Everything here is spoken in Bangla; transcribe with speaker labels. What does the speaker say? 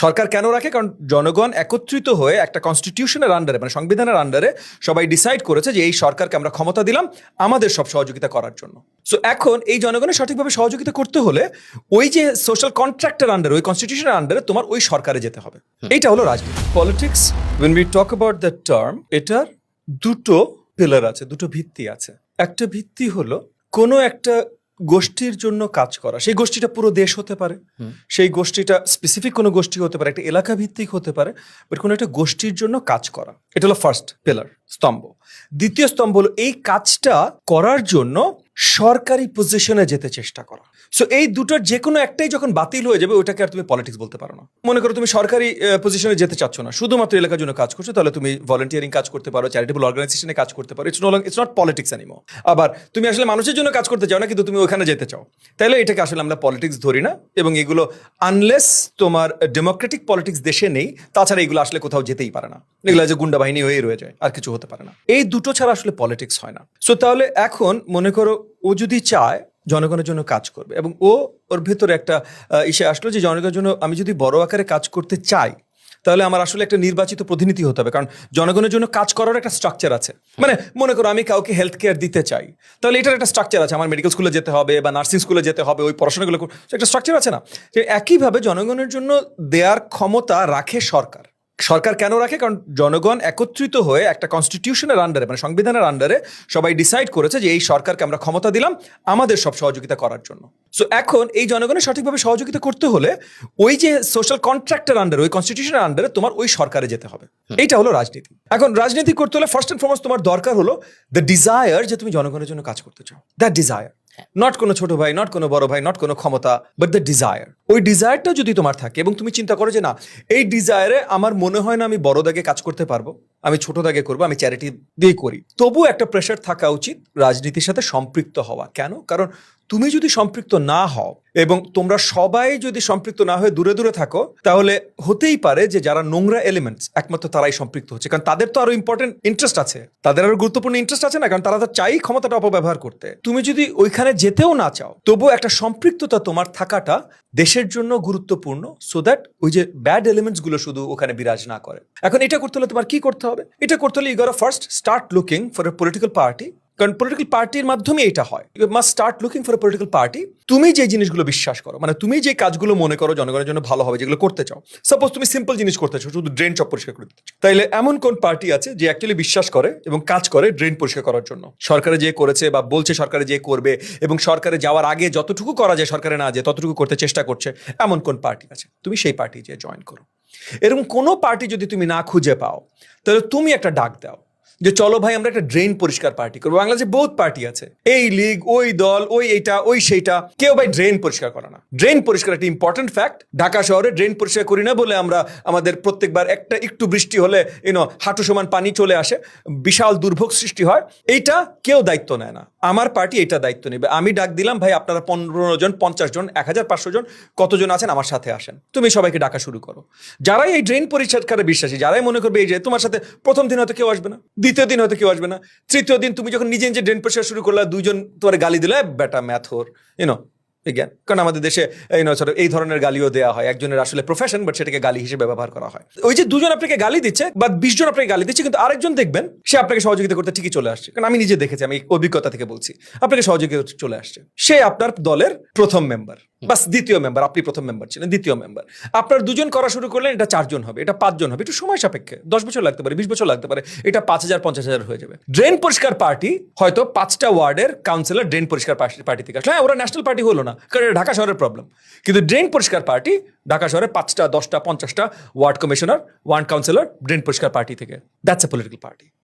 Speaker 1: সরকার কেন রাখে? কারণ জনগণ একত্রিত হয়ে একটা কনস্টিটিউশনের আন্ডারে মানে সংবিধানের আন্ডারে সবাই ডিসাইড করেছে যে এই সরকারকে আমরা ক্ষমতা দিলাম আমাদের সব সহযোগিতা করার জন্য। সো এখন এই জনগণের সঠিকভাবে সহযোগিতা করতে হলে ওই যে সোশ্যাল কন্ট্রাক্টের আন্ডারে ওই কনস্টিটিউশনের আন্ডারে তোমার ওই সরকারে যেতে হবে। এইটা হলো রাজনীতি। Politics when we talk about the term এটার দুটো পিলার আছে দুটো ভিত্তি আছে। একটা ভিত্তি হলো কোনো একটা গোষ্ঠীর জন্য কাজ করা। সেই গোষ্ঠীটা পুরো দেশ হতে পারে। সেই গোষ্ঠীটা স্পেসিফিক কোনো গোষ্ঠী হতে পারে একটা এলাকা ভিত্তিক হতে পারে বাট কোনো একটা গোষ্ঠীর জন্য কাজ করা। এটা হলো ফার্স্ট পিলার স্তম্ভ। দ্বিতীয় স্তম্ভ হলো এই কাজটা করার জন্য সরকারি পজিশনে যেতে চেষ্টা করা। সো এই দুটোর যে কোনো একটাই যখন বাতিল হয়ে যাবে ওইটাকে আর তুমি পলিটিক্স বলতে পারো না। মনে করো তুমি সরকারি পজিশনে যেতে চাচ্ছ না। শুধুমাত্র এলাকার জন্য কাজ করছ, তাহলে তুমি ভলেন্টিয়ারিং কাজ করতে পারো চ্যারিটেবল অর্গানাইজেশনে কাজ করতে পারো। It's no it's not politics anymore আবার তুমি আসলে মানুষের জন্য কাজ করতে চাও না, কিন্তু তুমি ওখানে যেতে চাও। তাহলে এটাকে আসলে আমরা পলিটিক্স ধরি না, এবং এগুলো আনলেস তোমার ডেমোক্রেটিক পলিটিক্স দেশে নেই, তাছাড়া এগুলো আসলে কোথাও যেতেই পারে না। এগুলো যে গুন্ডা বাহিনী হয়ে রয়ে যায়, আর কিছু হতে পারে না। এই দুটো ছাড়া আসলে পলিটিক্স হয় না। সো তাহলে এখন মনে করো ও যদি চায়, জনগণের জন্য কাজ করবে এবং ও ওর ভেতরে একটা ইসে আসলো যে জনগণের জন্য আমি যদি বড় আকারে কাজ করতে চাই, তাহলে আমার আসলে একটা নির্বাচিত প্রতিনিধি হতে হবে। কারণ জনগণের জন্য কাজ করার একটা স্ট্রাকচার আছে। মানে মনে করো আমি কাউকে হেলথ কেয়ার দিতে চাই, তাহলে এটার একটা স্ট্রাকচার আছে। আমার মেডিকেল স্কুলে যেতে হবে বা নার্সিং স্কুলে যেতে হবে, ওই পড়াশোনাগুলো একটা স্ট্রাকচার আছে না। যে একইভাবে জনগণের জন্য দেয়ার ক্ষমতা রাখে সরকার। সরকার কেন রাখে? কারণ জনগণ একত্রিত হয়ে একটা কনস্টিটিউশনের আন্ডারে মানে সংবিধানের আন্ডারে সবাই ডিসাইড করেছে যে এই সরকারকে আমরা ক্ষমতা দিলাম আমাদের সব সহযোগিতা করার জন্য। সো এখন এই জনগণের সঠিকভাবে সহযোগিতা করতে হলে ওই যে সোশ্যাল কন্ট্রাক্টের আন্ডারে ওই কনস্টিটিউশনের আন্ডারে তোমার ওই সরকারে যেতে হবে। এইটা হলো রাজনীতি। এখন রাজনীতি করতে হলে ফার্স্ট অ্যান্ড ফরমোস্ট তোমার দরকার হলো দ্য ডিজায়ার যে তুমি জনগণের জন্য কাজ করতে চাও। দ্যাট ডিজায়ার নট কোনো ছোট ভাই নট কোনো বড় ভাই নট কোনো ক্ষমতা বাট দ্য ডিজায়ার ওই ডিজায়ারটা যদি তোমার থাকে, এবং তুমি চিন্তা করো যে না, এই ডিজায়ারে আমার মনে হয় না আমি বড় দাগে কাজ করতে পারব, আমি ছোট দাগে করব, আমি চ্যারিটি দিয়ে করি। তবু একটা প্রেশার থাকা উচিত রাজনীতির সাথে সম্পৃক্ত হওয়া। কেন? কারণ তুমি যদি সম্পৃক্ত না হও এবং তোমরা সবাই যদি সম্পৃক্ত না হয়ে দূরে দূরে থাকো, তাহলে হতেই পারে যে যারা নোংরা এলিমেন্টস একমাত্র তারাই সম্পৃক্ত হচ্ছে। কারণ তাদের তো আরও ইম্পর্টেন্ট ইন্টারেস্ট আছে। তাদের আরও গুরুত্বপূর্ণ ইন্টারেস্ট আছে না? কারণ তারা তো চাই ক্ষমতাটা অপব্যবহার করতে। তুমি যদি ওইখানে যেতেও না চাও, তবুও একটা সম্পৃক্ততা তোমার থাকাটা দেশের জন্য গুরুত্বপূর্ণ সো দ্যাট ওই যে ব্যাড এলিমেন্টসগুলো শুধু ওখানে বিরাজ না করে। এখন এটা করতে হলে তোমার কি করতে হবে? এটা করতে হলে you first start looking for a political party কারণ পলিটিক্যাল পার্টির মাধ্যমে এটা হয়। You must start looking for political party তুমি যে জিনিসগুলো বিশ্বাস করো মানে তুমি যে কাজগুলো মনে করো জনগণের জন্য ভালো হবে, যেগুলো করতে চাও। সাপোজ তুমি সিম্পল জিনিস করতে চাও, শুধু ড্রেন চপ পরিষ্কার করে দিতে। তাইলে এমন কোন পার্টি আছে যে অ্যাকচুয়ালি বিশ্বাস করে এবং কাজ করে ড্রেন পরিষ্কার করার জন্য? সরকারে যে করেছে বা বলছে সরকারে যে করবে এবং সরকারে যাওয়ার আগে যতটুকু করা যায় সরকারে না যায় ততটুকু করতে চেষ্টা করছে, এমন কোন পার্টি আছে? তুমি সেই পার্টি যে জয়েন করো। এরকম কোনো পার্টি যদি তুমি না খুঁজে পাও, তাহলে তুমি একটা ডাক দাও। যে চলো ভাই, আমরা একটা ড্রেন পরিষ্কার পার্টি করব। বাংলাদেশে বহুত পার্টি আছে। এই লিগ, ওই দল, ওই এইটা, ওই সেইটা। কেউ ভাই ড্রেন পরিষ্কার করে না। ড্রেন পরিষ্কার একটা ইম্পর্টেন্ট ফ্যাক্ট ঢাকা শহরে ড্রেন পরিষ্কার করি না বলে আমরা আমাদের প্রত্যেকবার একটা একটু বৃষ্টি হলে ইউনো হাঁটু সমান পানি চলে আসে, বিশাল দুর্ভোগ সৃষ্টি হয়। এইটা কেউ দায়িত্ব নেয় না। আমার পার্টি এটা দায়িত্ব নেবে। আমি ডাক দিলাম, ভাই, আপনারা পনেরো জন, পঞ্চাশ জন, এক হাজার পাঁচশো জন, কতজন আছেন আমার সাথে আসেন। তুমি সবাইকে ডাকা শুরু করো। যারাই এই ড্রেন পরিষ্কারে বিশ্বাসী, যারাই মনে করবে এই যে তোমার সাথে প্রথম দিন হয়তো কেউ আসবে না। দ্বিতীয় দিন হয়তো কেউ আসবে না। তৃতীয় দিন তুমি যখন নিজে নিজে ড্রেন পরিষ্কার শুরু করলে, দুইজন তোমার গালি দিলে, বেটা ম্যাথর ইউনো বিজ্ঞান কারণ আমাদের দেশে এই নয় এই ধরনের গালিও দেওয়া হয়। একজনের আসলে প্রফেশন বাট সেটাকে গালি হিসেবে ব্যবহার করা হয়। ওই যে দুজন আপনাকে গালি দিচ্ছে বা বিশ জন আপনাকে গালি দিচ্ছে, কিন্তু আরেকজন দেখবেন, সে আপনাকে সহযোগিতা করতে ঠিকই চলে আসছে। কারণ আমি নিজে দেখেছি, আমি অভিজ্ঞতা থেকে বলছি, আপনাকে সহযোগিতা চলে আসছে। সে আপনার দলের প্রথম মেম্বার বাস দ্বিতীয় মেম্বার আপনি প্রথম মেম্বার ছিলেন, দ্বিতীয় মেম্বার আপনার দুজন করা শুরু করলেন, এটা চারজন হবে, এটা পাঁচজন হবে, একটু সময় সাপেক্ষে, দশ বছর লাগতে পারে, বিশ বছর লাগতে পারে, এটা পাঁচ হাজার, পঞ্চাশ হাজার হয়ে যাবে। ড্রেন পরিষ্কার পার্টি, হয়তো পাঁচটা ওয়ার্ডের কাউন্সিলর ড্রেন পরিষ্কার পার্টি থেকে আসলে। হ্যাঁ ওরা ন্যাশনাল পার্টি হলো না, কারণ এটা ঢাকা শহরের প্রবলেম কিন্তু ড্রেন পরিষ্কার পার্টি, ঢাকা শহরে পাঁচটা, দশটা, পঞ্চাশটা ward commissioner, ward councillor drain পরিষ্কার পার্টি থেকে। That's a political party